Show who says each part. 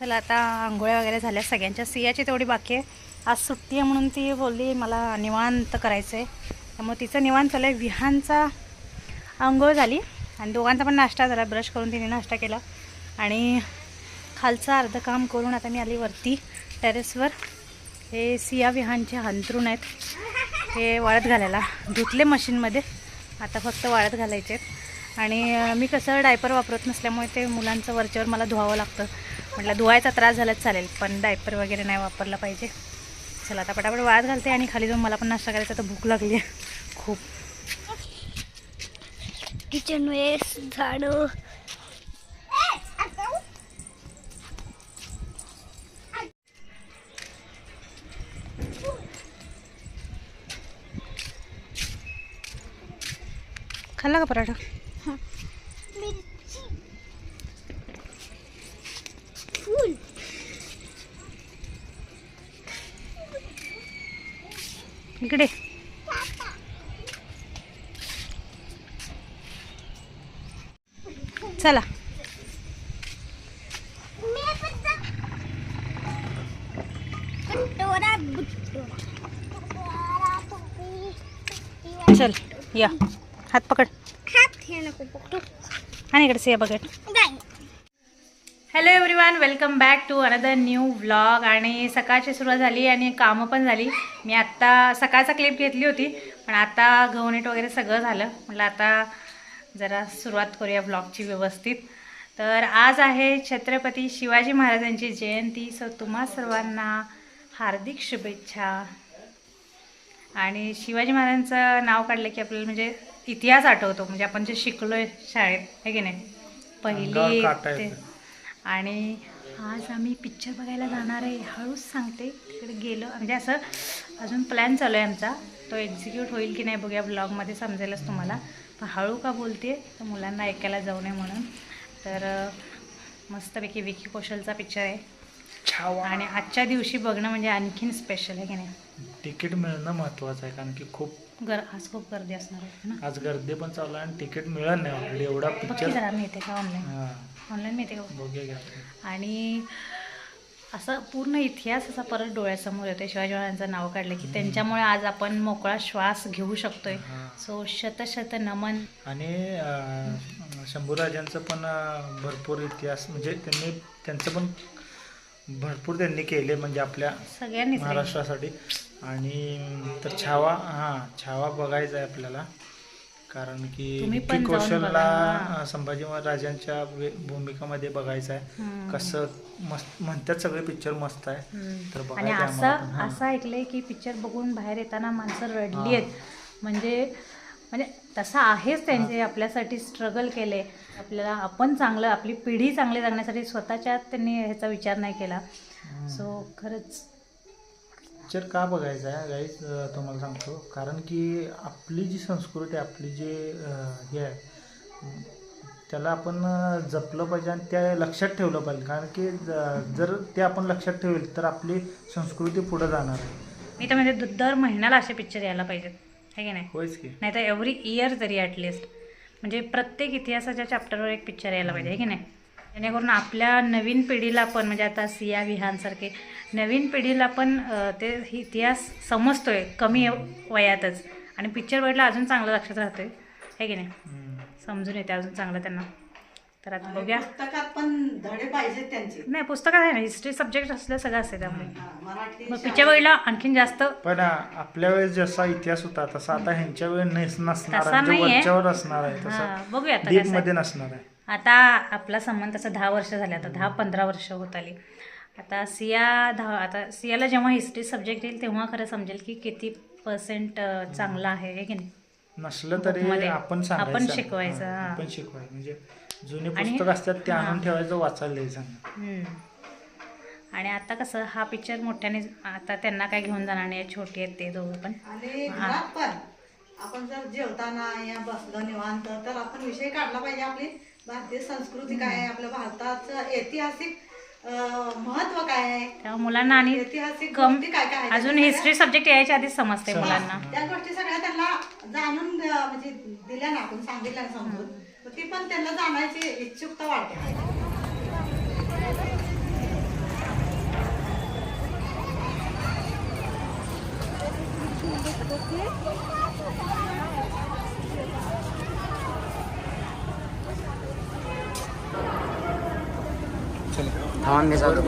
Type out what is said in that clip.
Speaker 1: चला आता आंघोळ्या वगैरे झाल्या सगळ्यांच्या सियाची तेवढी बाकी आहे. आज सुट्टी आहे म्हणून ती बोलली मला निवांत करायचं आहे त्यामुळे तिचं निवांत चालू आहे विहानचा आंघोळ झाली आणि दोघांचा पण नाश्ता झाला. ब्रश करून तिने नाश्ता केला. आणि खालचं अर्धं काम करून आता मी आली वरती टेरेसवर. हे सिया विहानचे हंतरून आहेत. हे वाळत घालायला. धुतले मशीनमध्ये. आता फक्त वाळत घालायचे आहेत. आणि मी कसं डायपर वापरत नसल्यामुळे ते मुलांचं वरच्यावर मला धुवावं लागतं. म्हटलं धुवायचा त्रास झालाच चालेल पण डायपर वगैरे नाही वापरला पाहिजे. चला आता पटापट वाळत घालते आणि खाली जाऊन मला पण नाश्ता करायचा तर भूक लागली आहे. खूप.
Speaker 2: किचन वेस्ट झाडू.
Speaker 1: खाल्ला का पराठा?
Speaker 2: फुल
Speaker 1: इकडे. चला. चल या. हात पकड. आणि इकडे सिया बघत
Speaker 2: नाही
Speaker 1: hello everyone welcome back to another new vlog आणि सकाळची सुरुवात झाली आणि कामं पण झाली. मी आत्ता सकाळचा क्लिप घेतली होती पण आता गवणीट वगैरे सगळं झालं. म्हटलं आता जरा सुरुवात करूया व्लॉगची व्यवस्थित. तर आज आहे छत्रपती शिवाजी महाराजांची जयंती. सो तुम्हा सर्वांना हार्दिक शुभेच्छा. आणि शिवाजी महाराजांचं नाव काढलं की आपल्याला म्हणजे इतिहास आठवतो. म्हणजे आपण जे शिकलोय शाळेत आहे की नाही? पहिली ते. आणि आज आम्ही पिक्चर बघायला जाणार आहे. हळूच सांगते. तिकडे गेलो. म्हणजे असं अजून प्लॅन चालू आहे आमचा. तो एक्झिक्यूट होईल की नाही बघूया ब्लॉगमध्ये समजेलच तुम्हाला. पण हळू का बोलते तर मुलांना ऐकायला जाऊ नये म्हणून. तर मस्तपैकी विकी कौशलचा पिक्चर आहे.
Speaker 3: छावा
Speaker 1: आणि आजच्या दिवशी बघणं म्हणजे आणखीन स्पेशल आहे की नाही?
Speaker 3: तिकीट मिळणं महत्वाचं आहे कारण की खूप
Speaker 1: गर आज खूप गर्दी असणार आहे ना?
Speaker 3: आज गर्दी पण चालू आहे आणि तिकीट मिळत नाही ऑलरेडी एवढा पिक्चर
Speaker 1: जरा मिळते का ऑनलाईन
Speaker 3: हा.
Speaker 1: ऑनलाईन मिळते का?
Speaker 3: बघूया घ्या
Speaker 1: आणि असं पूर्ण इतिहास असा परत डोळ्यासमोर येतोय. शिवाजी महाराजांचं नाव काढलं की त्यांच्यामुळे आज आपण मोकळा श्वास घेऊ शकतोय. सो शत शत नमन.
Speaker 3: आणि शंभूराजांचं पण भरपूर इतिहास म्हणजे त्यांनी त्यांचं पण भरपूर त्यांनी केले म्हणजे आपल्या
Speaker 1: सगळ्यांनीच रे.
Speaker 3: महाराष्ट्रासाठी आणि तर छावा हा छावा बघायचा आहे आपल्याला कारण की कौशलला संभाजी महाराजांच्या वे- भूमिकामध्ये बघायचं आहे. कसं मस्त म्हणतात सगळे पिक्चर मस्त आहे. तर बघायचं
Speaker 1: असं. असं ऐकलंय की पिक्चर बघून बाहेर येताना माणसं रडली. आहेत म्हणजे म्हणजे तसं आहेच त्यांचे आपल्यासाठी स्ट्रगल केले. आपल्याला आपण चांगलं आपली पिढी चांगली जगण्यासाठी स्वतःच्यात त्यांनी ह्याचा विचार नाही केला. सो खरंच.
Speaker 3: पिक्चर का बघायचा आहे? गाईज तुम्हाला सांगतो. कारण की आपली जी संस्कृती आपली जे हे आहे त्याला आपण जपलं पाहिजे आणि त्या लक्षात ठेवलं पाहिजे. कारण की जर ते आपण लक्षात ठेवेल तर आपली संस्कृती पुढे जाणार आहे.
Speaker 1: मी तर म्हणजे दर महिन्याला असे पिक्चर यायला पाहिजेत. आहे की नाही?
Speaker 3: होयच की.
Speaker 1: नाही तर एव्हरी इयर तरी ॲटलिस्ट म्हणजे प्रत्येक इतिहासाच्या चॅप्टरवर एक पिक्चर यायला पाहिजे आहे की नाही? जेणेकरून आपल्या नवीन पिढीला पण म्हणजे आता सिया विहानसारखे नवीन पिढीला पण ते इतिहास समजतोय कमी वयातच. आणि पिक्चर बघितला अजून चांगलं लक्षात राहतोय आहे की नाही. समजून येते अजून चांगलं त्यांना. तर आता बघूया.
Speaker 4: पुस्तकात पण धडे पाहिजेत त्यांचे.
Speaker 1: नाही पुस्तकात आहे ना हिस्ट्री सब्जेक्ट असलं सगळं असते त्यामुळे.
Speaker 4: मराठी
Speaker 1: मग पिक्चर बघितला आणखीन जास्त
Speaker 3: पण आपल्या वेळेस जसा इतिहास होता तसा आता ह्यांच्या वेळेस नस- नसणार
Speaker 1: तसा
Speaker 3: आहे.
Speaker 1: नाहीये.
Speaker 3: वरच्यावर असणार आहे
Speaker 1: हां
Speaker 3: तसं
Speaker 1: बघूया आता कसं आहे.
Speaker 3: नसणार आहे.
Speaker 1: आता आपला संबंध तसं दहा वर्ष झाले आता दहा पंधरा वर्ष होत आली. आता सिया दहा आता सियाला जेव्हा हिस्ट्री सब्जेक्ट येईल तेव्हा खरं समजेल की किती पर्सेंट चांगलं आहे हे की नाही?
Speaker 3: नसलं तरी आपण सांगायचं.
Speaker 1: आपण शिकवायचं,
Speaker 3: हां,
Speaker 1: हां.
Speaker 3: आपण शिकवायचं. म्हणजे जुने
Speaker 1: आणि-
Speaker 3: पुस्तक असतात ते आणून
Speaker 1: हां.
Speaker 3: ठेवायचं वाचायला द्यायचं
Speaker 1: हम्म. आणि आता कसं हा पिक्चर मोठ्याने आता त्यांना काय घेऊन जाणार नाही छोटी आहेत ते दोघं पण
Speaker 4: आणि
Speaker 1: हा.
Speaker 4: घरात पण आपण जर जेवताना या बसलो निवांत तर आपण विषय काढला पाहिजे आपली भारतीय संस्कृती काय आहे आपल्या भारताचं ऐतिहासिक महत्त्व काय आहे
Speaker 1: तेव्हा मुलांना आणि
Speaker 4: ऐतिहासिक
Speaker 1: कम
Speaker 4: गोष्टी काय काय आहेत
Speaker 1: अजून
Speaker 4: त्या
Speaker 1: हिस्ट्री सब्जेक्ट यायच्या आधीच समजते
Speaker 3: समजते.
Speaker 1: मुलांना
Speaker 4: त्या गोष्टी सगळ्या त्यांना जाणून म्हणजे दिल्या ना आपण सांगितल्या ना समजून ती पण त्यांना जाण्याची इच्छुकता वाटते.
Speaker 5: थांबे चालू